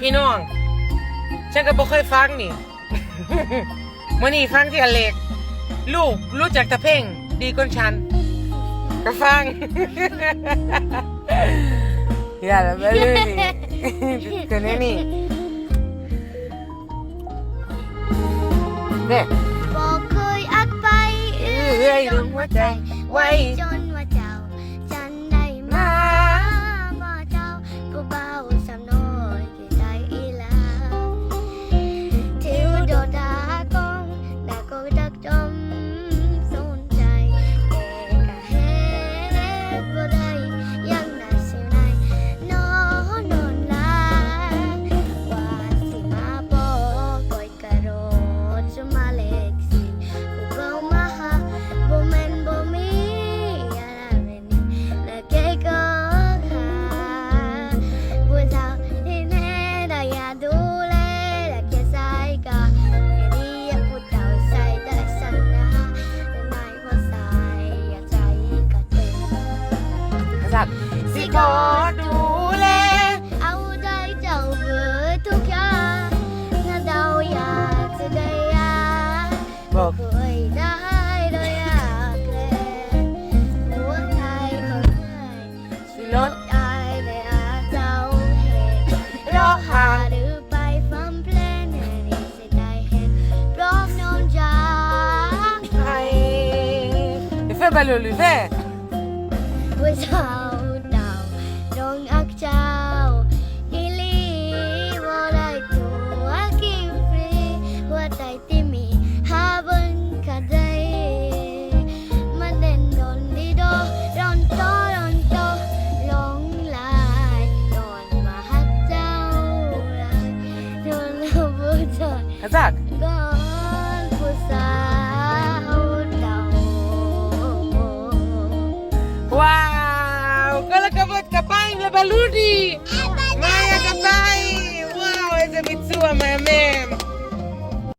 พี่น้อง ฉันก็บ่เคยฟังนี่ มื่อนี้ฟังที่อเล็ก ลูกรู้จักแตะเพ่งดีกว่าฉัน ก็ฟัง อย่าละไม่เลยนี่ตัวนี้นี่เนี่ยบอกเคยอักไป เอื้อยดึงหัวใจ ไว้จน สิขอดูแล เอาใจเจ้าเบิดทุกอย่างถ้าเดาอยากจะได้อยากบอกเคยได้โดยอยากแลหัวใจของใครสิรถอายในอาเจ้าเหตุรอหาหรือไปฟังเพลงแน่นี่สิได้เห็นพร้อมนอนจากไทยเดี๋ยวเฟ่ไปเลยเลยเฟ่ผู้เจ้าดะจัก่อนผู้สาวเต่าว้าวก็แล้วก็บดกระป้ายแล้วบาลูดี